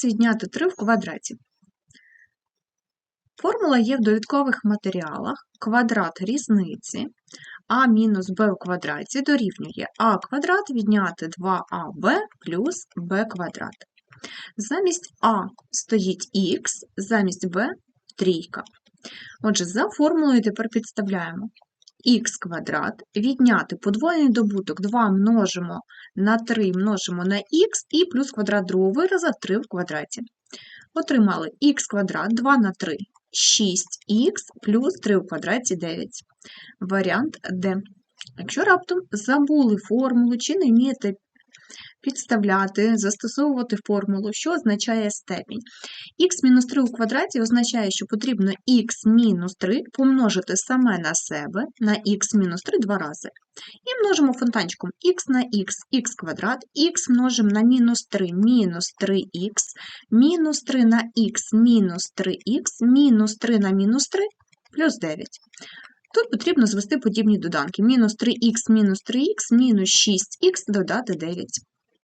2х відняти 3 в квадраті. Формула є в довідкових матеріалах. Квадрат різниці а мінус b в квадраті дорівнює а квадрат відняти 2аб плюс b квадрат. Замість а стоїть х, замість b трійка. Отже, за формулою тепер підставляємо х квадрат, відняти подвоєний добуток 2 множимо на 3 множимо на х і плюс квадрат другого вираза 3 в квадраті. Отримали х квадрат 2 на 3 6х плюс 3 в квадраті 9. Варіант Д. Якщо раптом забули формулу чи не вмієте підставляти, застосовувати формулу, що означає степінь. х-3 у квадраті означає, що потрібно х-3 помножити саме на себе на х-3 два рази. І множимо фонтанчиком х на х, х квадрат, х множимо на мінус 3, мінус 3х, мінус 3 на х, мінус 3х, мінус 3 на мінус 3, плюс 9. Тут потрібно звести подібні доданки. Мінус 3х мінус 3х мінус 6х додати 9.